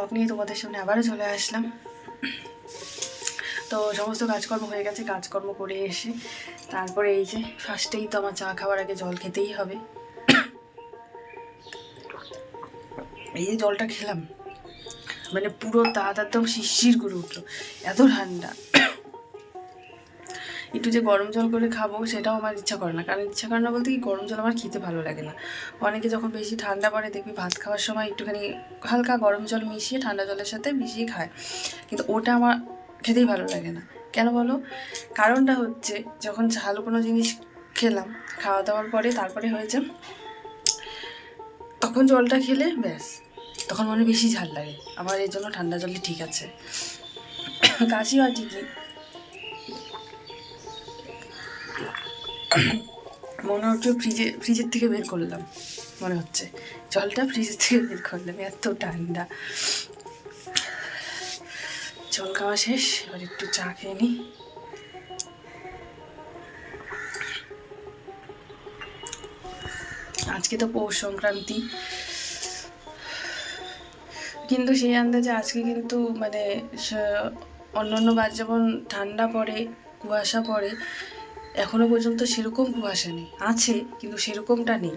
Blog নিয়ে তোমাদের সামনে আবারও চলে আসলাম। তো সমস্ত কাজকর্ম হয়ে গেছে, কাজকর্ম করে এসে তারপরে এই যে ফার্স্টেই তো আমার চা খাওয়ার আগে জল খেতেই হবে। এই যে জলটা খেলাম মানে পুরো তাড়াতাড়ি একদম শিরশির করে উঠল, এত ঠান্ডা। একটু যে গরম জল করে খাব সেটাও আমার ইচ্ছা করে না। কারণ ইচ্ছা করে না বলতে কি, গরম জল আমার খেতে ভালো লাগে না। অনেকে যখন বেশি ঠান্ডা পড়ে দেখবি ভাত খাওয়ার সময় একটুখানি হালকা গরম জল মিশিয়ে ঠান্ডা জলের সাথে মিশিয়ে খায়। কিন্তু ওটা আমার খেতেই ভালো লাগে না। কেন বলো? কারণটা হচ্ছে যখন ঝাল কোনো জিনিস খেলাম, খাওয়া দাওয়ার পরে তারপরে হয়েছে তখন জলটা খেলে ব্যাস। তখন মনে বেশি ঝাল লাগে। আমার এর জন্য ঠান্ডা জলই ঠিক আছে। কাশি হয় ঠিকই। মনে হচ্ছে ফ্রিজে ফ্রিজের থেকে বের করলাম, মনে হচ্ছে। জলটা ফ্রিজের থেকে বের করলাম, এত ঠান্ডা। জল খাওয়া শেষ, এবার একটু চা খেয়ে নিই। আজকে তো পৌষ সংক্রান্তি। কিন্তু সেই আন্দাজে আজকে কিন্তু মানে অন্য অন্য বার যেমন ঠান্ডা পড়ে, কুয়াশা পড়ে এখনও পর্যন্ত সেরকম কুয়াশা নেই আছে, কিন্তু সেরকমটা নেই।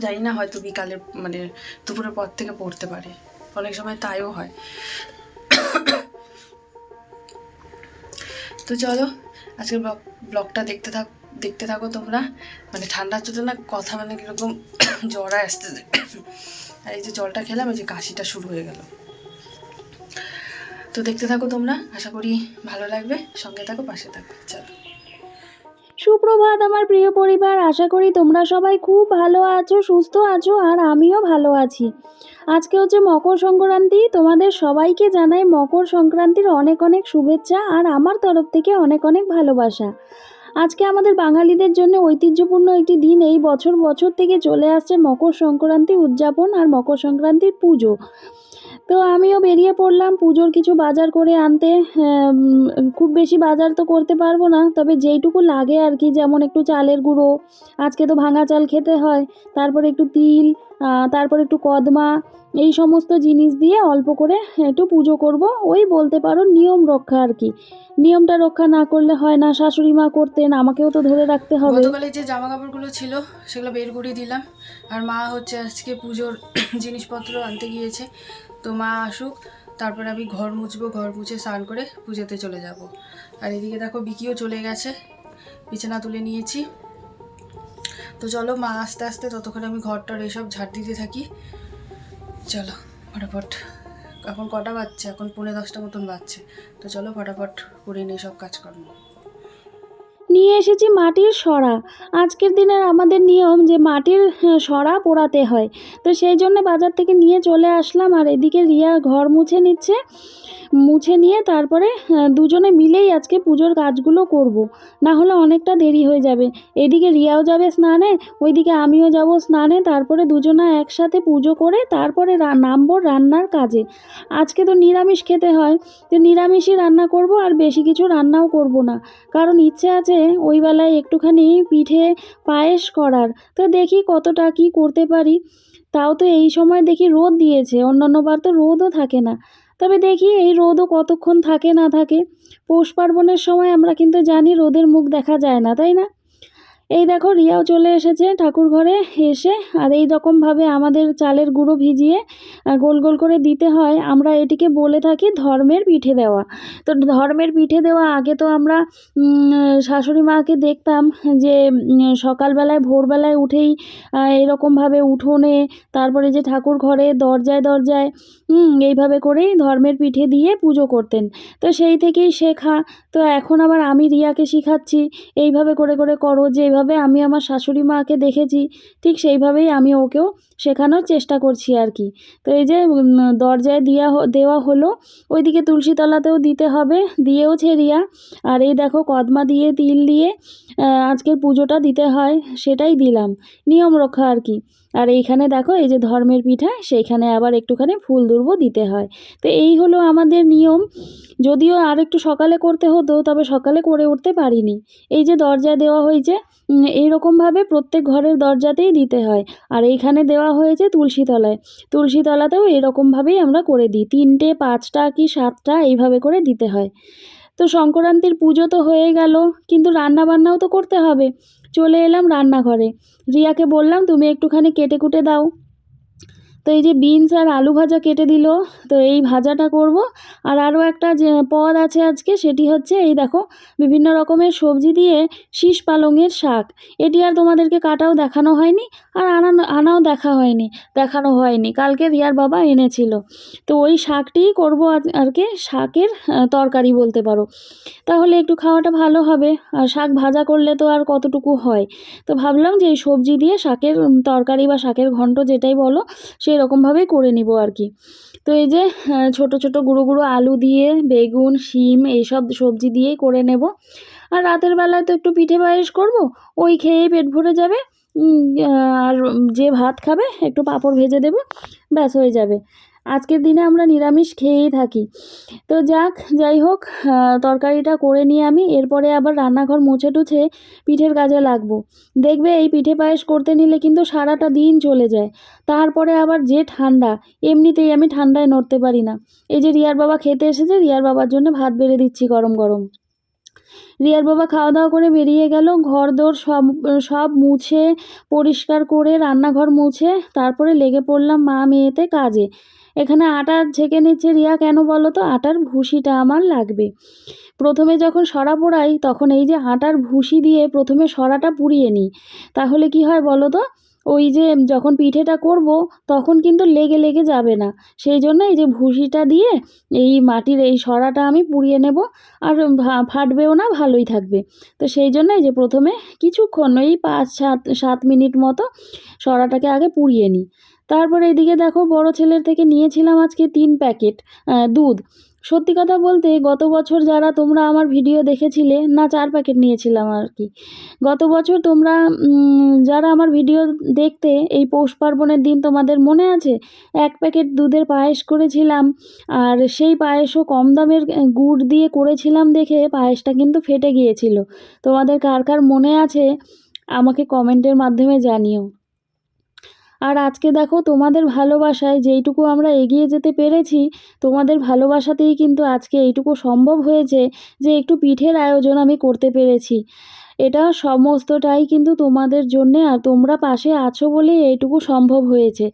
জানি না হয়তো বিকালে মানে দুপুরের পর থেকে পড়তে পারে। অনেক সময় তাইও হয়। তো চলো, আজকের ব্লগ, ব্লগটা দেখতে থাক, দেখতে থাকো তোমরা। মানে ঠান্ডার জন্য না কথা মানে কীরকম জ্বরা আসতে আর এই যে জলটা খেলাম, এই যে কাশিটা শুরু হয়ে গেল। তো দেখতে থাকো তোমরা, আশা করি ভালো লাগবে। সঙ্গে থাকো, পাশে থাকো। চলো। সুপ্রভাত আমার প্রিয় পরিবার, আশা করি তোমরা সবাই খুব ভালো আছো, সুস্থ আছো আর আমিও ভালো আছি। আজকে হচ্ছে মকর সংক্রান্তি, তোমাদের সবাইকে জানাই মকর সংক্রান্তির অনেক অনেক শুভেচ্ছা আর আমার তরফ থেকে অনেক অনেক ভালোবাসা। আজকে আমাদের বাঙালিদের জন্য ঐতিহ্যপূর্ণ একটি দিন, এই বছর বছর থেকে চলে আসছে মকর সংক্রান্তি উদযাপন আর মকর সংক্রান্তির পুজো। তো আমিও বেরিয়ে পড়লাম পুজোর কিছু বাজার করে আনতে। খুব বেশি বাজার তো করতে পারব না, তবে যেইটুকু লাগে আর কি, যেমন একটু চালের গুঁড়ো, আজকে তো ভাঙা চাল খেতে হয়, তারপরে একটু তিল তারপর একটু কদমা, এই সমস্ত জিনিস দিয়ে অল্প করে একটু পুজো করব। ওই বলতে পারো নিয়ম রক্ষা আর কি। নিয়মটা রক্ষা না করলে হয় না, শাশুড়ি মা করতেন, আমাকেও তো ধরে রাখতে হবে। গতকালে যে জামা কাপড়গুলো ছিল, সেগুলো বের করে দিলাম। আর মা হচ্ছে আজকে পুজোর জিনিসপত্র আনতে গিয়েছে। তো মা আসুক, তারপরে আমি ঘর মুছবো, ঘর মুছে স্নান করে পুজোতে চলে যাব। আর এদিকে দেখো বিকিও চলে গেছে, বিছানা তুলে নিয়েছি। তো চলো, মা আস্তে আস্তে ততক্ষণে আমি ঘরটার এসব ঝাড় দিতে থাকি। চলো, ফটাফট। এখন কটা বাজছে? এখন পৌনে দশটা মতন বাজছে। তো চলো, ফটাফট করে নিই সব কাজকর্ম। নিয়ে এসেছি মাটির সরা। আজকের দিনের আমাদের নিয়ম যে মাটির হ্যাঁ, সরা পোড়াতে হয়। তো সেই জন্য বাজার থেকে নিয়ে চলে আসলাম আর এদিকে রিয়া ঘর মুছে নিচ্ছে। মুছে নিয়ে তারপরে দুজনে মিলেই আজকে পুজোর কাজগুলো করব। না হলে অনেকটা দেরি হয়ে যাবে। এদিকে রিয়াও যাবে স্নানে ওইদিকে আমিও যাব স্নানে। তারপরে দুজনা একসাথে পুজো করে তারপরে নামবো রান্নার কাজে। আজকে তো নিরামিষ খেতে হয়। তো নিরামিষই রান্না করব আর বেশি কিছু রান্নাও করব না। কারণ ইচ্ছে আছে ওই বেলায় একটুখানি পিঠে পায়েস করার। তো দেখি কতটা কি করতে পারি। তাও তো এই সময় দেখি রোদ দিয়েছে, অন্যান্য বার তো রোদও থাকে না। তবে দেখি এই রোদও কতক্ষণ থাকে না থাকে। পৌষ পার্বণের সময় আমরা কিন্তু জানি রোদের মুখ দেখা যায় না, তাই না? এই দেখো রিয়াও চলে এসেছে ঠাকুর ঘরে এসে, আর এই রকমভাবে আমাদের চালের গুঁড়ো ভিজিয়ে গোল গোল করে দিতে হয়। আমরা এটিকে বলে থাকি ধর্মের পিঠে দেওয়া। তো ধর্মের পিঠে দেওয়া আগে তো আমরা শাশুড়ি মাকে দেখতাম যে সকালবেলায়, ভোরবেলায় উঠেই এরকমভাবে উঠোনে, তারপরে যে ঠাকুর ঘরে দরজায় দরজায় এইভাবে করেই ধর্মের পিঠে দিয়ে পুজো করতেন। তো সেই থেকেই শেখা। তো এখন আবার আমি রিয়াকে শিখাচ্ছি, এইভাবে করে করে করো যেভাবে আমি আমার শাশুড়ি মাকে দেখেছি, ঠিক সেইভাবেই আমি ওকেও শেখানোর চেষ্টা করছি আর কি। তো এই যে দরজায় দিয়া দেওয়া হলো, ওইদিকে তুলসীতলাতেও দিতে হবে, দিয়েও রিয়া আর এই দেখো, কদমা দিয়ে, তিল দিয়ে আজকের পুজোটা দিতে হয়, সেটাই দিলাম। নিয়ম রক্ষা আর কি। আর এইখানে দেখো, এই যে ধর্মের পিঠা, সেইখানে আবার একটুখানি ফুল দুর্ব দিতে হয়। তো এই হলো আমাদের নিয়ম। যদিও আর একটু সকালে করতে হতো, তবে সকালে করে উঠতে পারিনি। এই যে দরজায় দেওয়া হয়েছে এইরকমভাবে প্রত্যেক ঘরের দরজাতেই দিতে হয়। আর এইখানে দেওয়া হয়েছে তুলসী তলায়। তুলসী তলাতেও এরকমভাবেই আমরা করে দিই। তিনটে, পাঁচটা কি সাতটা, এইভাবে করে দিতে হয়। তো সংক্রান্তির পুজো তো হয়ে গেল, কিন্তু রান্না বান্নাও তো করতে হবে। চলে এলাম রান্নাঘরে। রিয়াকে বললাম তুমি একটুখানি কেটে কুটে দাও। তো এই যে বিনস আর আলু ভাজা কেটে দিল, তো এই ভাজাটা করব। আর আরও একটা যে পদ আছে আজকে, সেটি হচ্ছে এই দেখো, বিভিন্ন রকমের সবজি দিয়ে শীষ পালংয়ের শাক। এটি আর তোমাদেরকে কাটাও দেখানো হয়নি, আর আনানো, আনাও দেখা হয়নি, দেখানো হয়নি। কালকে রিয়ার বাবা এনেছিল। তো ওই শাকটিই করব আর কি, শাকের তরকারি বলতে পারো। তাহলে একটু খাওয়াটা ভালো হবে। আর শাক ভাজা করলে তো আর কতটুকু হয়? তো ভাবলাম যে এই সবজি দিয়ে শাকের তরকারি বা শাকের ঘন্ট যেটাই বলো সেই রকমভাবেই করে নিব আর কি। তো এই যে ছোট ছোট গুঁড়ো গুঁড়ো আলু দিয়ে, বেগুন, শিম এইসব সবজি দিয়েই করে নেব। আর রাতের বেলায় তো একটু পিঠে পায়েস করব, ওই খেয়েই পেট ভরে যাবে। আর যে ভাত খাবে, একটু পাঁপড় ভেজে দেবো, ব্যাস হয়ে যাবে। আজকের দিনে আমরা নিরামিষ খেয়েই থাকি। তো যাক, যাই হোক তরকারিটা করে নিয়ে আমি এরপরে আবার রান্নাঘর মুছে টুছে পিঠের কাজে লাগবো। দেখবে এই পিঠে পায়েস করতে নিলে কিন্তু সারাটা দিন চলে যায়। তারপরে আবার যে ঠান্ডা, এমনিতেই আমি ঠান্ডায় নড়তে পারি না। এই যে রিয়ার বাবা খেতে এসেছে, রিয়ার বাবার জন্য ভাত বেড়ে দিচ্ছি গরম গরম। রিয়ার বাবা খাওয়া দাওয়া করে বেরিয়ে গেল ঘর দোর সব সব মুছে, পরিষ্কার করে রান্নাঘর মুছে, তারপরে লেগে পড়লাম মা মেয়েতে কাজে। এখানে আটা ছেঁকে নিচ্ছে রিয়া, কেন বলো তো? আটার ভুসিটা আমার লাগবে। প্রথমে যখন সরা পোড়াই, তখন এই যে আটার ভুসি দিয়ে প্রথমে সরাটা পুড়িয়ে নিই। তাহলে কি হয় বলো তো? ওই যে যখন পিঠেটা করব, তখন কিন্তু লেগে লেগে যাবে না। সেই জন্য এই যে ভুসিটা দিয়ে এই মাটির এই সরাটা আমি পুড়িয়ে নেব, আর ফাটবেও না, ভালোই থাকবে। তো সেই জন্য এই যে প্রথমে কিছুক্ষণ, ওই পাঁচ সাত সাত মিনিট মতো সরাটাকে আগে পুড়িয়ে নিই। তারপরে এদিকে দেখো বড় ছেলের থেকে নিয়েছিলাম আজকে তিন প্যাকেট দুধ। সত্যি কথা বলতে গত বছর যারা তোমরা আমার ভিডিও দেখেছিলে, না চার প্যাকেট নিয়েছিলাম আর কি। গত বছর তোমরা যারা আমার ভিডিও দেখতে এই পৌষ পার্বণের দিন তোমাদের মনে আছে? এক প্যাকেট দুধের পায়েস করেছিলাম আর সেই পায়েসও কম দামের গুড় দিয়ে করেছিলাম দেখে পায়েসটা কিন্তু ফেটে গিয়েছিল। তোমাদের কার কার মনে আছে, আমাকে কমেন্টের মাধ্যমে জানিও। আর আজকে দেখো তোমাদের ভালোবাসায় যেইটুকু আমরা এগিয়ে যেতে পেরেছি, তোমাদের ভালোবাসাতেই কিন্তু আজকে এইটুকু সম্ভব হয়েছে যে একটু পিঠের আয়োজন আমি করতে পেরেছি। এটা সমস্তটাই কিন্তু তোমাদের জন্যে আর তোমরা পাশে আছো বলেই এইটুকু সম্ভব হয়েছে।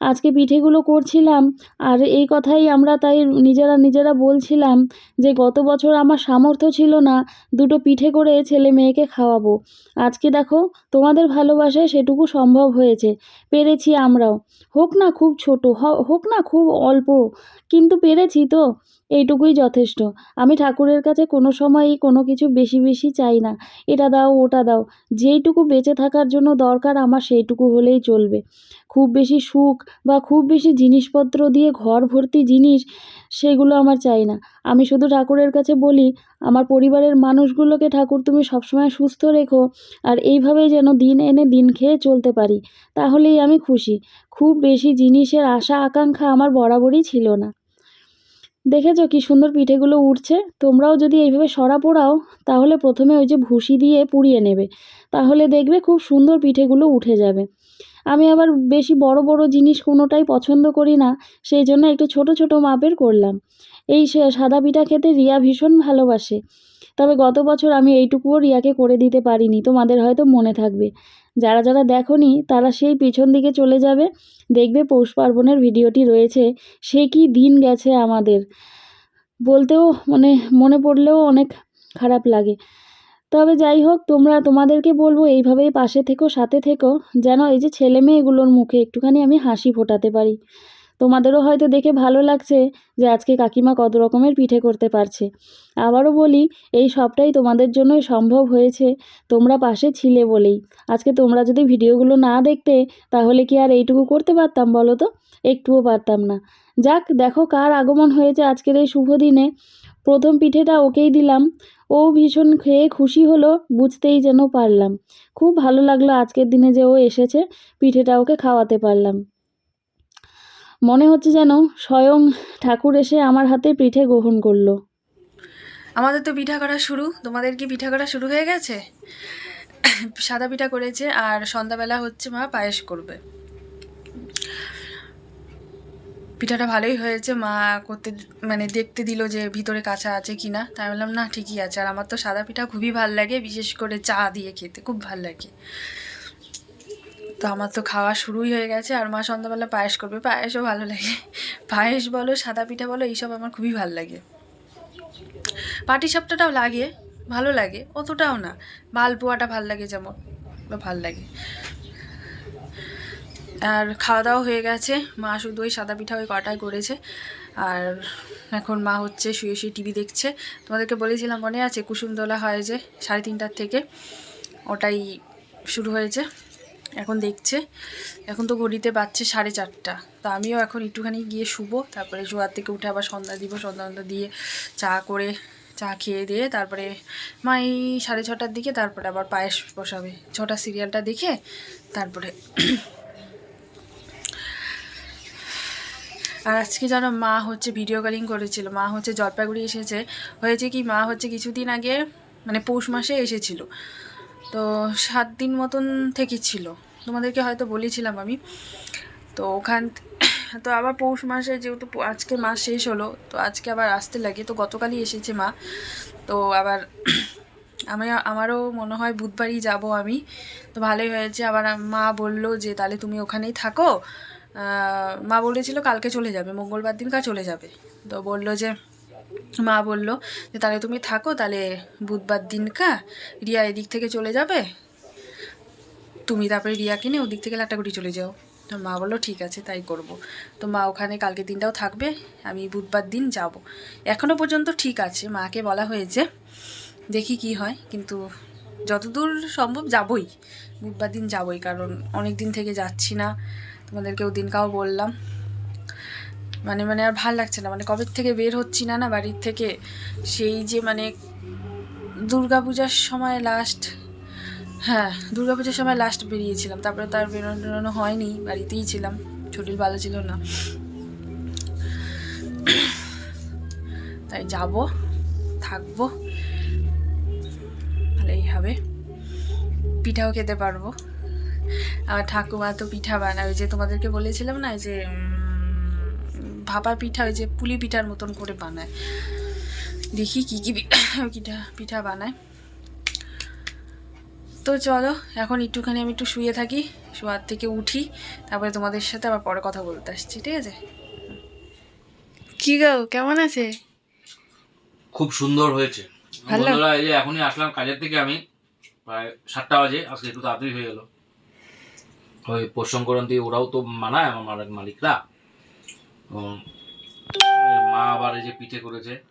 আজকে পিঠেগুলো করছিলাম। আর এই কথাই আমরা তাই নিজেরা নিজেরা বলছিলাম যে, গত বছর আমার সামর্থ্য ছিল না দুটো পিঠে করে ছেলে মেয়েকে খাওয়াবো। আজকে দেখো, তোমাদের ভালোবাসায় সেটুকু সম্ভব হয়েছে। পেরেছি আমরাও। হোক না খুব ছোট হোক না খুব অল্প, কিন্তু পেরেছি তো। এইটুকুই যথেষ্ট। আমি ঠাকুরের কাছে কোনো সময়ই কোনো কিছু বেশি বেশি চাই না। এটা দাও, ওটা দাও। যেইটুকু বেঁচে থাকার জন্য দরকার আমার সেইটুকু হলেই চলবে। খুব বেশি সুখ বা খুব বেশি জিনিসপত্র দিয়ে ঘর ভর্তি জিনিস সেগুলো আমার চাই না। আমি শুধু ঠাকুরের কাছে বলি, আমার পরিবারের মানুষগুলোকে ঠাকুর তুমি সবসময় সুস্থ রেখো আর এইভাবেই যেন দিন এনে দিন খেয়ে চলতে পারি। তাহলেই আমি খুশি। খুব বেশি জিনিসের আশা আকাঙ্ক্ষা আমার বরাবরই ছিল না। দেখেছ কি সুন্দর পিঠেগুলো উঠছে তোমরাও যদি এইভাবে সরা পোড়াও, তাহলে প্রথমে ওই যে ভুসি দিয়ে পুড়িয়ে নেবে। তাহলে দেখবে খুব সুন্দর পিঠেগুলো উঠে যাবে। আমি আবার বেশি বড় বড় জিনিস কোনোটাই পছন্দ করি না, সেই জন্য একটু ছোট ছোট মাপের করলাম। এই সাদা পিঠা খেতে রিয়া ভীষণ ভালোবাসে। তবে গত বছর আমি এইটুকুও রিয়াকে করে দিতে পারিনি, তোমাদের হয়তো মনে থাকবে। যারা যারা দেখোনি, তারা সেই পিছন দিকে চলে যাবে। দেখবে পৌষ পার্বণের ভিডিওটি রয়েছে। সে কি দিন গেছে আমাদের? বলতেও মানে মনে পড়লেও অনেক খারাপ লাগে। তবে যাই হোক, তোমরা, তোমাদেরকে বলব, এইভাবেই পাশে থেকো, সাথে থেকো, যেন এই যে ছেলে মেয়েগুলোর মুখে একটুখানি আমি হাসি ফোটাতে পারি। তোমাদেরও হয়তো দেখে ভালো লাগছে যে আজকে কাকিমা কত রকমের পিঠে করতে পারছে। আবারও বলি, এই সবটাই তোমাদের জন্যই সম্ভব হয়েছে। তোমরা পাশে ছিলে বলেই। আজকে তোমরা যদি ভিডিওগুলো না দেখতে, তাহলে কি আর এইটুকু করতে পারতাম বলো তো? একটুও পারতাম না। যাক, দেখো কার আগমন হয়েছে আজকের এই শুভ দিনে। প্রথম পিঠেটা ওকেই দিলাম। ও ভীষণ খেয়ে খুশি হলো, বুঝতেই যেন পারলাম। খুব ভালো লাগল আজকের দিনে যে ও এসেছে, পিঠেটা ওকে খাওয়াতে পারলাম। মনে হচ্ছে যেন স্বয়ং ঠাকুর এসে আমার হাতে পিঠে গ্রহণ করল। আমাদের তো পিঠা করা শুরু। তোমাদের কি পিঠা করা শুরু হয়ে গেছে? সাদা পিঠা করেছে আর সন্ধ্যাবেলা হচ্ছে মা পায়েস করবে। পিঠাটা ভালোই হয়েছে। মা করতে মানে দেখতে দিল যে ভিতরে কাঁচা আছে কি না। তাই বললাম, না, ঠিকই আছে। আর আমার তো সাদা পিঠা খুবই ভালো লাগে, বিশেষ করে চা দিয়ে খেতে। খুব ভালো লাগে। তো আমার তো খাওয়া শুরুই হয়ে গেছে আর মা সন্ধ্যাবেলা পায়েস করবে। পায়েসও ভালো লাগে। পায়েস বলো, সাদা পিঠা বলো, এইসব আমার খুবই ভালো লাগে। পাটি সাপটাটাও লাগে, ভালো লাগে, অতটাও না। মালপোয়াটা ভালো লাগে যেমন ওগুলো ভালো লাগে। আর খাওয়া দাওয়া হয়ে গেছে। মা শুধু ওই সাদা পিঠা ওই কটাই করেছে। আর এখন মা হচ্ছে শুয়ে শুয়ে টিভি দেখছে। তোমাদেরকে বলেছিলাম মনে আছে, কুসুমদোলা হয় যে সাড়ে তিনটার থেকে। ওটাই শুরু হয়েছে। এখন দেখছে। এখন তো ঘড়িতে বাজছে সাড়ে চারটা। তো আমিও এখন একটুখানি গিয়ে শুবো, তারপরে জোয়ার থেকে উঠে আবার সন্ধ্যা দিব, সন্ধ্যা সন্ধ্যা দিয়ে চা করে, চা খেয়ে দিয়ে তারপরে মা এই সাড়ে ছটার দিকে তারপরে আবার পায়েস বসাবে। ছটা সিরিয়ালটা দেখে তারপরে আর আজকে যেন মা হচ্ছে ভিডিও কলিং করেছিল। মা হচ্ছে জলপাইগুড়ি এসেছে। হয়েছে কি, মা হচ্ছে কিছুদিন আগে মানে পৌষ মাসে এসেছিল। তো সাত দিন মতন থেকেছিল। তোমাদেরকে হয়তো বলেছিলাম আমি। তো ওখান তো আবার পৌষ মাসে যেহেতু আজকে মাস শেষ হলো, তো আজকে আবার আসতে লাগে। তো গতকালই এসেছে মা। তো আবার আমি, আমারও মনে হয় বুধবারই যাব আমি। তো ভালোই হয়েছে। আবার মা বলল যে, তাহলে তুমি ওখানেই থাকো। মা বলেছিল কালকে চলে যাবে, মঙ্গলবার দিনকার চলে যাবে। তো বলল যে, মা বলল যে, তাহলে তুমি থাকো, তাহলে বুধবার দিনকা রিয়া এদিক থেকে চলে যাবে। তুমি তারপরে রিয়াকে নিয়ে ওদিক থেকে লাটাগুড়ি চলে যাও। তো মা বলল, ঠিক আছে, তাই করব। তো মা ওখানে কালকে দিনটাও থাকবে, আমি বুধবার দিন যাব। এখনও পর্যন্ত ঠিক আছে, মাকে বলা হয়েছে, দেখি কি হয়। কিন্তু যতদূর সম্ভব যাবই, বুধবার দিন যাবই, কারণ অনেক দিন থেকে যাচ্ছি না। তোমাদেরকে ওদিনকাও বললাম। মানে মানে আর ভালো লাগছে না। মানে কবে থেকে বের হচ্ছি না না বাড়ির থেকে, সেই যে মানে দুর্গাপূজার সময় লাস্ট হ্যাঁ দুর্গাপূজার সময় লাস্ট বেরিয়েছিলাম। তারপরে তার বেরোনো টেরোনো হয়নি, বাড়িতেই ছিলাম। শরীর ভালো ছিল না। তাই যাব, থাকব। ভালোই হবে। পিঠাও খেতে পারব। আমার ঠাকুমা তো পিঠা বানায়, ওই যে তোমাদেরকে বলেছিলাম না যে ভাপা পিঠা, ওই যে পুলি পিঠার মতন করে বানায়। দেখি কী কী পিঠা পিঠা বানায়। তো চলো এখন একটুখানি আমি একটু শুয়ে থাকি শোয়ার থেকে উঠি তারপরে তোমাদের সাথে আবার পরে কথা বলতে আসছি ঠিক আছে? কি গো কেমন আছে? খুব সুন্দর হয়েছে? বন্ধুরা এই যে এখনই আসলাম কাজের থেকে আমি প্রায় সাতটা বাজে আজকে একটু তাড়াতাড়ি হয়ে গেল। ওই পৌষ সংক্রান্তি ওরাও তো মানায় আমার মালিক- মালিকরা। মা আবার এই যে পিঠে করেছে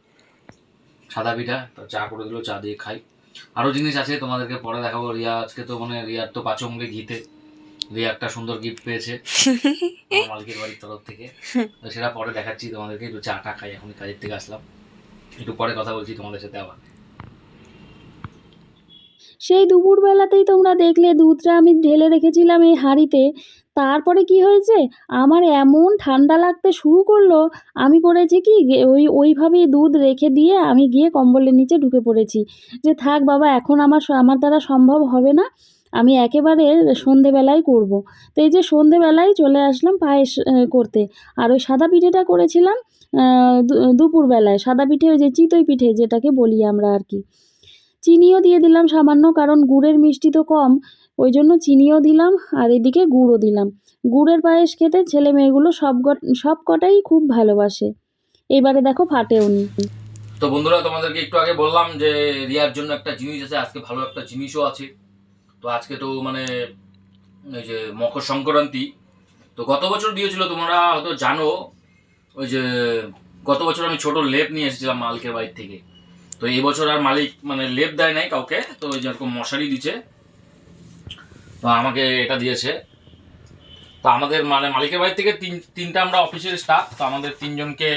সাদা পিঠা তো চা করে দিল চা দিয়ে খাই। আরও জিনিস আছে তোমাদেরকে পরে দেখাবো। রিয়া আজকে তো মানে রিয়ার তো পাচমকে ঘিতে। রিয়া একটা সুন্দর গিফট পেয়েছে মালিকের বাড়ির তরফ থেকে। তো সেটা পরে দেখাচ্ছি তোমাদেরকে একটু চাটা খাই এখন কাজের থেকে আসলাম। একটু পরে কথা বলছি তোমাদের সাথে আবার। সেই দুপুরবেলাতেই তোমরা দেখলে দুধটা আমি ঢেলে রেখেছিলাম এই হাঁড়িতে। তারপরে কি হয়েছে? আমার এমন ঠান্ডা লাগতে শুরু করল, আমি করেছি কি ওই, ওইভাবেই দুধ রেখে দিয়ে আমি গিয়ে কম্বলের নিচে ঢুকে পড়েছি। যে থাক বাবা, এখন আমার আমার দ্বারা সম্ভব হবে না, আমি একেবারে সন্ধেবেলায় করব। তো এই যে সন্ধেবেলায় চলে আসলাম পায়েস করতে। আর ওই সাদা পিঠেটা করেছিলাম দুপুরবেলায়। সাদা পিঠে ওই যে চিতই পিঠে, যেটাকে বলি আমরা আর কি। চিনিও দিয়ে দিলাম সামান্য, কারণ গুড়ের মিষ্টি তো কম। ওই জন্য চিনিও দিলাম আর এদিকে গুড়ও দিলাম। গুড়ের পায়েস খেতে ছেলে মেয়েগুলো সব সব কটাই খুব ভালোবাসে। এবারে দেখো ফাটেও নি তো বন্ধুরা, তোমাদেরকে একটু আগে বললাম যে রিয়ার জন্য একটা জিনিস আছে, আজকে ভালো একটা জিনিসও আছে। তো আজকে তো মানে ওই যে মকর সংক্রান্তি, তো গত বছর দিয়েছিল তোমরা হয়তো জানো, ওই যে গত বছর আমি ছোট লেপ নিয়ে এসেছিলাম মালিকের বাড়ির থেকে। তো এই বছর আর মালিক মানে লেপ দেয় নাই কাউকে, তো ওই যেরকম মশারি দিচ্ছে। তো আমাকে এটা দিয়েছে। তো আমাদের মানে মালিকের বাড়ি থেকে তিন, তিনটা আমরা অফিসের স্টাফ তো আমাদের তিনজনকে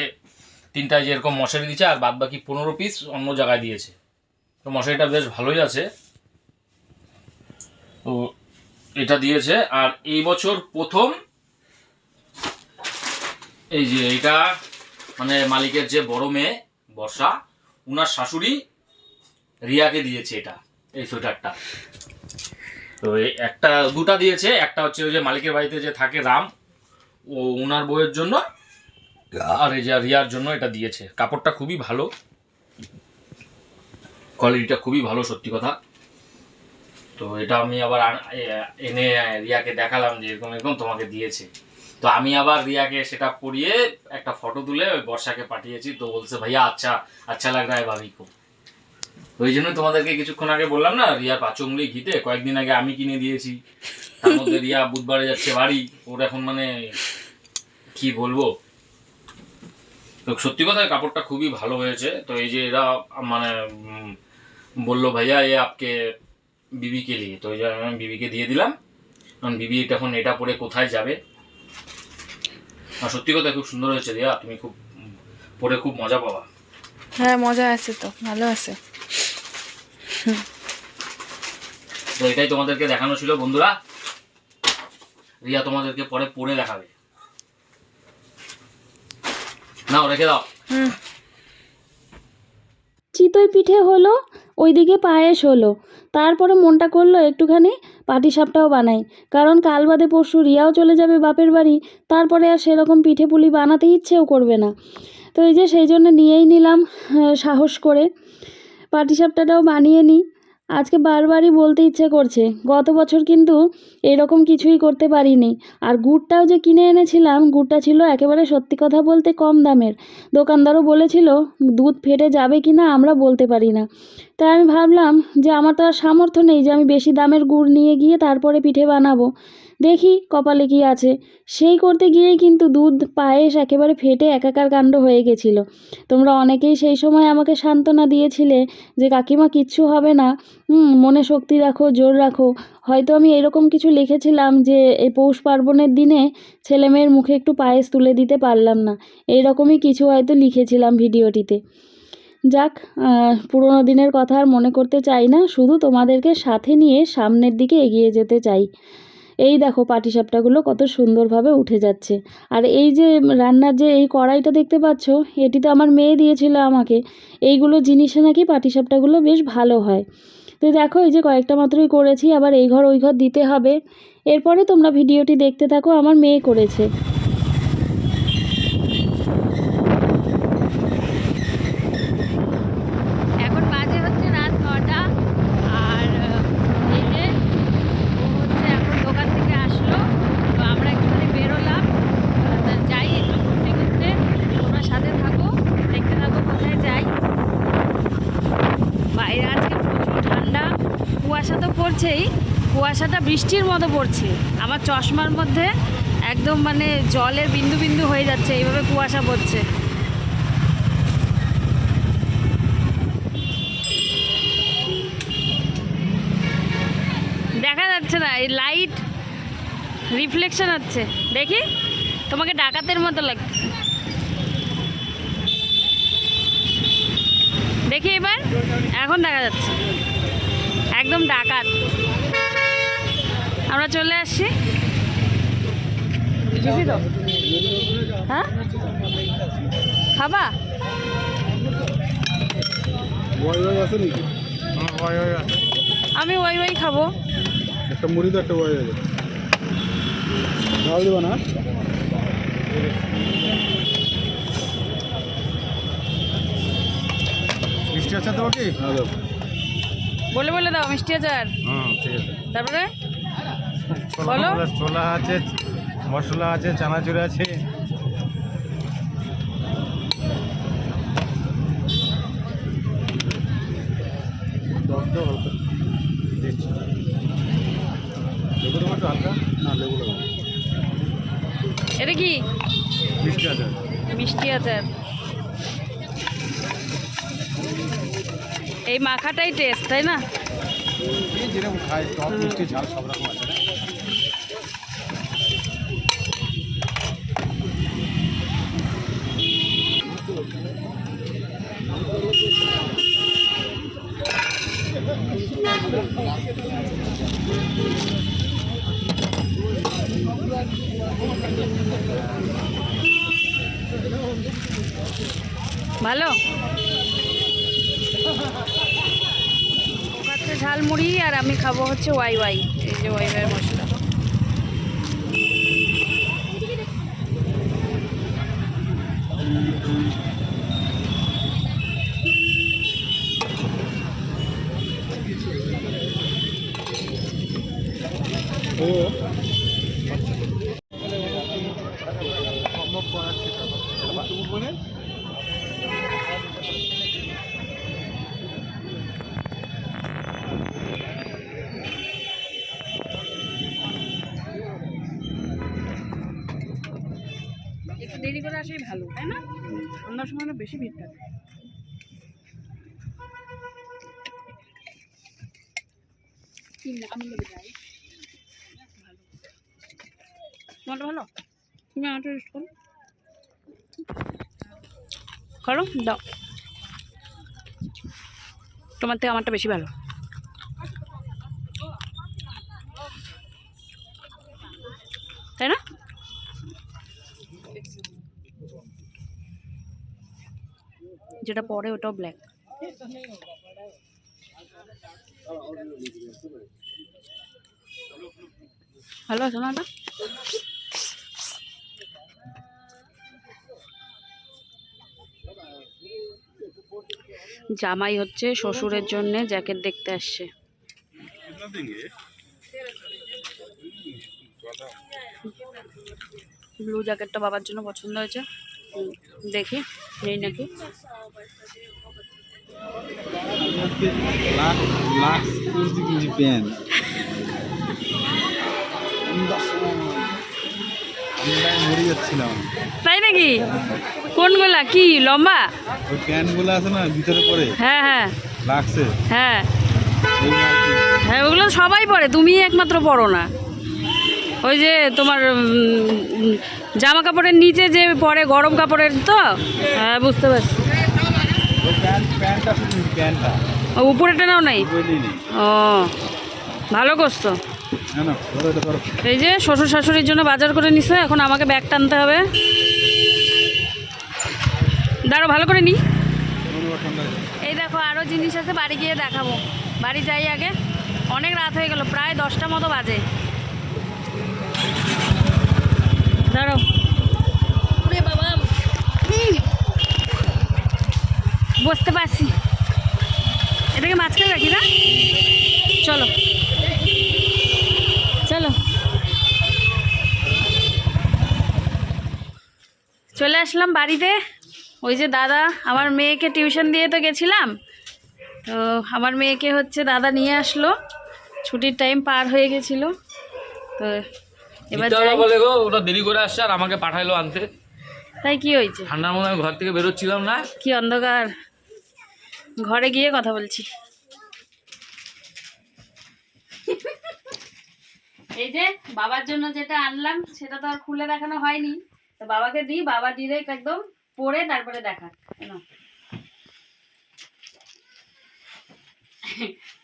তিনটায় যেরকম মশারি দিয়েছে আর বাদ বাকি পনেরো পিস অন্য জায়গায় দিয়েছে। তো মশারিটা বেশ ভালোই আছে। তো এটা দিয়েছে আর এই বছর প্রথম এই যে এটা মানে মালিকের যে বড় মেয়ে, বর্ষা, উনার শাশুড়ি রিয়াকে দিয়েছে এটা, এই সোয়েটারটা। তো একটা দুটা দিয়েছে। একটা হচ্ছে ওই যে মালিকের বাড়িতে যে থাকে রাম ও ওনার বইয়ের জন্য আর এই যে রিয়ার জন্য এটা দিয়েছে। কাপড়টা খুবই ভালো। কোয়ালিটিটা খুবই ভালো সত্যি কথা। তো এটা আমি আবার এনে রিয়াকে দেখালাম যে এরকম এরকম তোমাকে দিয়েছে। তো আমি আবার রিয়াকে সেটা পরিয়ে একটা ফটো তুলে ওই বর্ষাকে পাঠিয়েছি। তো বলছে ভাইয়া আচ্ছা আচ্ছা লাগ রা ভাবি খুব ওই জন্য তোমাদেরকে কিছুক্ষণ আগে বললাম না রিয়া পাচুংলি ঘিতে কয়েকদিন আগে আমি কিনে দিয়েছি। তার মধ্যে রিয়া বুধবারে যাচ্ছে বাড়ি ওর এখন মানে কি বলব? তো সত্যি কথা কাপড়টা খুবই ভালো হয়েছে। তো এই যে এরা মানে বলল ভাইয়া এ আপকে বিবিকে নিয়ে। তো এই যে আমি বিবিকে দিয়ে দিলাম। কারণ বিবি এটা এখন এটা পরে কোথায় যাবে? আর সত্যি কথা খুব সুন্দর হয়েছে রিয়া তুমি খুব পরে খুব মজা পাবা। হ্যাঁ মজা আছে তো ভালো আছে। এটাই তোমাদেরকে দেখানো ছিল, বন্ধুরা। রিয়া তোমাদেরকে পরে পরে দেখাবে। নাও, রেখে দাও। চিতই পিঠে হলো, ওইদিকে পায়েস হলো। তারপরে মনটা করল একটুখানি পাটিসাপটাও বানাই। কারণ কাল বাদে পরশু রিয়াও চলে যাবে বাপের বাড়ি, তারপরে আর সেরকম পিঠে পুলি বানাতে ইচ্ছেও করবে না। তো এই যে সেই জন্য নিয়েই নিলাম সাহস করে। পাটিসাপটাটাও বানিয়ে নিই। আজকে বারবারই বলতে ইচ্ছে করছে, গত বছর কিন্তু এরকম কিছুই করতে পারিনি। আর গুড়টাও যে কিনে এনেছিলাম, গুড়টা ছিল একেবারে সত্যি কথা বলতে কম দামের। দোকানদারও বলেছিল, দুধ ফেটে যাবে কি না আমরা বলতে পারি না। তাই আমি ভাবলাম যে আমার তো আর সামর্থ্য নেই যে আমি বেশি দামের গুড় নিয়ে গিয়ে তারপরে পিঠে বানাবো। দেখি কপালে কি আছে। সেই করতে গিয়েই কিন্তু দুধ, পায়েস একেবারে ফেটে একাকার কাণ্ড হয়ে গেছিল। তোমরা অনেকেই সেই সময় আমাকে সান্ত্বনা দিয়েছিলে যে, কাকিমা, কিচ্ছু হবে না। মনে শক্তি রাখো, জোর রাখো। হয়তো আমি এরকম কিছু লিখেছিলাম যে, এই পৌষ পার্বণের দিনে ছেলে মেয়ের মুখে একটু পায়েস তুলে দিতে পারলাম না। এই রকমই কিছু হয়তো লিখেছিলাম ভিডিওটিতে। যাক পুরোনো দিনের কথা আর মনে করতে চাই না। শুধু তোমাদেরকে সাথে নিয়ে সামনের দিকে এগিয়ে যেতে চাই। এই দেখো পাটিসাপটাগুলো কত সুন্দরভাবে উঠে যাচ্ছে। আর এই যে রান্নার যে এই কড়াইটা দেখতে পাচ্ছ, এটি তো আমার মেয়ে দিয়েছিল আমাকে। এইগুলো জিনিসে নাকি পাটিসাপটাগুলো বেশ ভালো হয়। তো দেখো, এই যে কয়েকটা মাত্রই করেছি, আবার এই ঘর ওই ঘর দিতে হবে। এরপরে তোমরা ভিডিওটি দেখতে থাকো, আমার মেয়ে করেছে এখন বাজে হচ্ছে রাত নটা আর আহ, এই যে ও হচ্ছে এখন দোকান থেকে আসলো তো আমরা একটুখানি বেরোলাম আহ, তা যাই একটু ঘুরতে ঘুরতে তোমরা সাথে থাকো দেখতে থাকো কোথায় যাই বাইরে আজকে প্রচুর ঠান্ডা কুয়াশা তো পড়ছেই কুয়াশাটা বৃষ্টির মতো পড়ছে। আমার চশমার মধ্যে একদম মানে জলের বিন্দু বিন্দু হয়ে যাচ্ছে, এইভাবে কুয়াশা পড়ছে। দেখা যাচ্ছে না, এই লাইট রিফ্লেকশন হচ্ছে। দেখি, তোমাকে ডাকাতের মতো লাগছে। দেখি এবার, এখন দেখা যাচ্ছে। একদম ডাকাত। আমরা চলে আসছি হ্যাঁ? খাবা? ওয়াই ওয়াই ওয়াই ওয়াই আছে। আমি ওই ওই খাব। একটা মুড়ি তো একটা ওয়াই আছে ডাল দেবো না? মিষ্টি আছে দেবো কি? হ্যাঁ বলে বলে দাও মিষ্টি আচার। হুম ঠিক আছে। তারপরে? ছোলা আছে মশলা আছে চানাচুর আছে। এটা কি? মিষ্টি আছে মিষ্টি আচার। এই মাখাটাই টেস্ট তাই না? যেরকম খায় টক মিষ্টি ঝাল সব রকম আছে। ভালো? ঝাল মুড়ি ঝালমুড়ি আর আমি খাব হচ্ছে ওয়াই ওয়াই এই যে ওয়াই ওয়াই ভালো ভালো? তুমি আমারটা টেস্ট করো করো দাও। তোমার থেকে আমারটা বেশি ভালো। তাই না? যেটা পরে ওটাও ব্ল্যাক ভালো আছে না জামাই হচ্ছে শ্বশুরের জন্য জ্যাকেট দেখতে আসছে। ব্লু জ্যাকেটটা বাবার জন্য পছন্দ হয়েছে। দেখি নেই নাকি? তাই নাকি? কোনগুলা? কি লম্বা? ওই প্যান্টগুলো আছে না ভিতরে পরে হ্যাঁ হ্যাঁ। লাক্সে হ্যাঁ। হ্যাঁ ওগুলো সবাই পরে তুমি একমাত্র পরো না। ওই যে তোমার জামা কাপড়ের নিচে যে পরে গরম কাপড়ের তো? হ্যাঁ বুঝতে পারছি। উপরেটা নাও নাই? ও ভালো করছ। এই যে শ্বশুর শাশুড়ির জন্য বাজার করে নিছে এখন আমাকে ব্যাগ টানতে হবে। দাঁড়ো ভালো করে নি। এই দেখো আরও জিনিস আছে বাড়ি গিয়ে দেখাবো। বাড়ি যাই আগে। অনেক রাত হয়ে গেল প্রায় দশটা মতো বাজে। দাঁড়ো বাবা। বসতে পারছি। এটাকে মাঝখানে রাখি না? চলো। চলো। চলে আসলাম বাড়িতে। ওই যে দাদা আমার মেয়েকে টিউশন দিয়ে তো গেছিলাম। তো আমার মেয়েকে হচ্ছে দাদা নিয়ে আসলো। ছুটির টাইম পার হয়ে গেছিল। তো এবার। বলে গো ওটা দেরি করে আসছে আর আমাকে পাঠাইলো আনতে। তাই কি হয়েছে? ঠান্ডার মধ্যে আমি ঘর থেকে বেরোচ্ছিলাম না। কি অন্ধকার। ঘরে গিয়ে কথা বলছি। এই যে বাবার জন্য যেটা আনলাম সেটা তো আর খুলে দেখানো হয়নি। তো বাবাকে দিই বাবা ডিরেক্ট একদম পরে তারপরে দেখা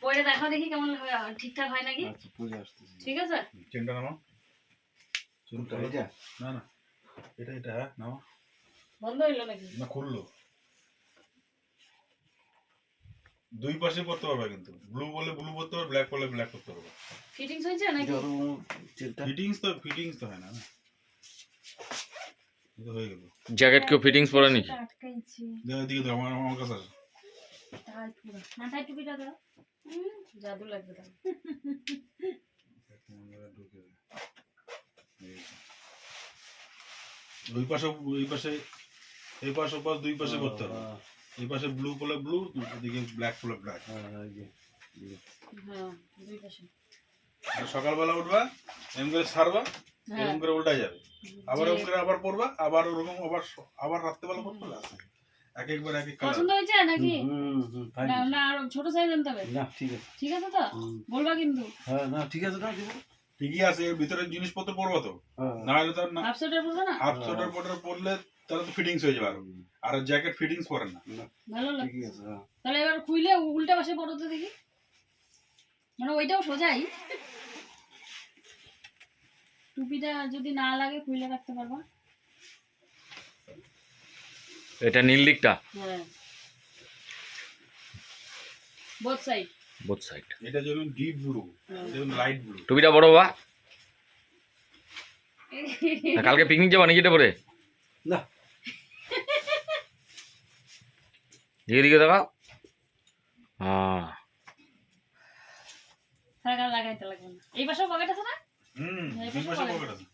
পরে দেখাও দেখি কেমন ঠিকঠাক হয় নাকি? আচ্ছা ঠিক আছে? চেনটা নামাও চুলটা এটা? না না। এটা এটা হ্যাঁ নাও বন্ধ হইল নাকি? না খুললো। দুই পাশে পড়তে পারবে কিন্তু। ব্লু বলে ব্লু পড়তে পারবে ব্ল্যাক বলে ব্ল্যাক করতে পারবে ফিটিংস হয়েছে নাকি? ফিটিংস তো ফিটিংস তো হয় না। হয়ে গেল। জ্যাকেট কেউ ফিটিংস পরে নাকি? আটকাইছি। দেখো এদিকে দাও আমার আমার কাছে আসো। তাই পুরো। মাথায় টুপিটা দাও জাদু লাগবে তাহলে। ঢুকে যায়। এই যে। দুই পাশে এই পাশে এই পাশে পাশ দুই পাশে করতে হবে। এই পাশে ব্লু বলে ব্লু এদিকে ব্ল্যাক বলে ব্ল্যাক হ্যাঁ দুই পাশে। সকালবেলা উঠবা এম করে ছাড়বা হ্যাঁ এরকম করে উল্টা যাবে। আবার এরকম করে আবার পড়বা আবার ওরকম আবার আবার রাত্রেবেলা পড়বা এক একবার এক এক পছন্দ হয়েছে নাকি? না না আর ছোট সাইজ আনতে হবে। না ঠিক আছে। ঠিক আছে তো? বলবা কিন্তু। হ্যাঁ না ঠিক আছে না দিব ঠিকই আছে এর ভিতরে জিনিসপত্র পড়বা তো। হ্যাঁ। না হলে তার না। হাফ সোয়েটার পরবে না? হাফ সোয়েটার পোটার পরলে তাহলে তো ফিটিংস হয়ে যাবে আরও। আর জ্যাকেট ফিটিংস পরে না। ভালো লাগে ঠিক আছে হ্যাঁ। তাহলে এবার খুইলে উল্টা পাশে পড়ো তো দেখি। মানে ওইটাও সোজাই। টুপিটা যদি না লাগে খুইলে রাখতে পারবা। এটা নীল দিকটা? হ্যাঁ। বোথ সাইড বোথ সাইড এটা যেমন ডিপ ব্লু যেমন লাইট ব্লু টুপিটা বড় বা কালকে পিকনিক যাব নাকি এটা পরে? না। দিকে দিকে দেখাও হ্যাঁ লাগাইতে লাগবে না। এই পাশেও পকেট আছে না? হুম দুই পাশে পাশে পকেট। আছে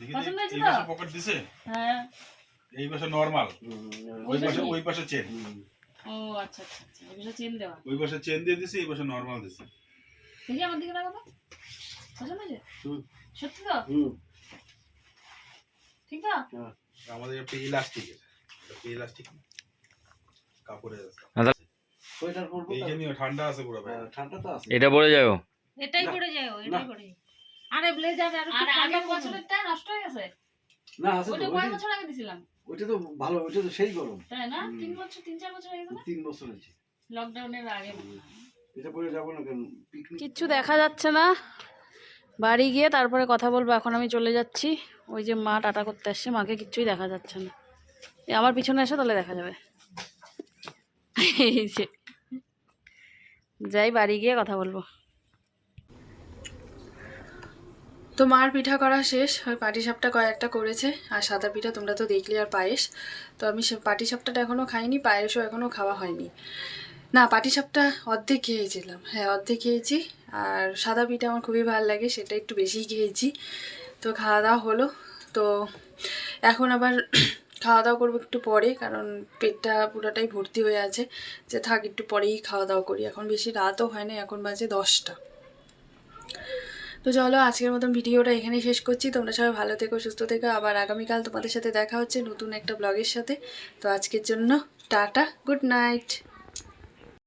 দেখি পছন্দ দেখি, হয়েছে এই পাশে পকেট দিছে? হ্যাঁ। এই পাশে নরমাল ওই ওই পাশে পাশে? ওই পাশে চেন ও আচ্ছা আচ্ছা আচ্ছা এই পাশে চেন দেওয়া। ওই পাশে চেন দিয়ে দিছে এই পাশে নরমাল দিছে। দেখি আমার দিকে লাগাবো পছন্দ হয়েছে? সত্যি তো? হুম। ঠিক তো? আমাদের একটা ইলাস্টিক এটা ইলাস্টিক কাপড়ের এই জন্য ঠান্ডা আছে পুরো ভাই। হ্যাঁ, ঠান্ডা তো আছে। এটা পরে যাও এটাই পড়ে যায় এটাই পড়ে যায়। আরে ব্লেজার আর আর আগের বছরেরটা নষ্ট হয়ে গেছে। না আছে তো ওইটা কয় বছর আগে দিছিলাম? ওইটা তো ভালো ওইটা তো সেই গরম। তাই না? তিন বছর তিন চার বছর হয়ে গেছে না? তিন বছর হয়েছে। লকডাউনের আগে। এটা পরে যাব না কেন? কিচ্ছু দেখা যাচ্ছে না। বাড়ি গিয়ে তারপরে কথা বলব এখন আমি চলে যাচ্ছি। ওই যে মা টাটা করতে আসছে মাকে কিচ্ছুই দেখা যাচ্ছে না। এ আমার পিছনে এসে তাহলে দেখা যাবে। এই যে। যাই বাড়ি গিয়ে কথা বলব। তো মার পিঠা করা শেষ, ওই পাটিসাপটা কয়েকটা করেছে, আর সাদা পিঠা তোমরা তো দেখলে আর পায়েস। তো আমি সে পাটিসাপটাটা এখনও খাইনি, পায়েসও এখনও খাওয়া হয়নি। না, পাটিসাপটা অর্ধেক খেয়েছিলাম। হ্যাঁ অর্ধেক খেয়েছি, আর সাদা পিঠা আমার খুবই ভালো লাগে, সেটা একটু বেশিই খেয়েছি। তো খাওয়া দাওয়া হলো, তো এখন আবার খাওয়া দাওয়া করব একটু পরে, কারণ পেটটা পুরোটাই ভর্তি হয়ে আছে, যে থাক একটু পরেই খাওয়া দাওয়া করি। এখন বেশি রাতও হয় না, এখন বাজে দশটা। তো চলো, আজকের মতন ভিডিওটা এখানেই শেষ করছি। তোমরা সবাই ভালো থেকো, সুস্থ থেকো। আবার আগামীকাল তোমাদের সাথে দেখা হচ্ছে নতুন একটা ব্লগের সাথে। তো আজকের জন্য টাটা গুড নাইট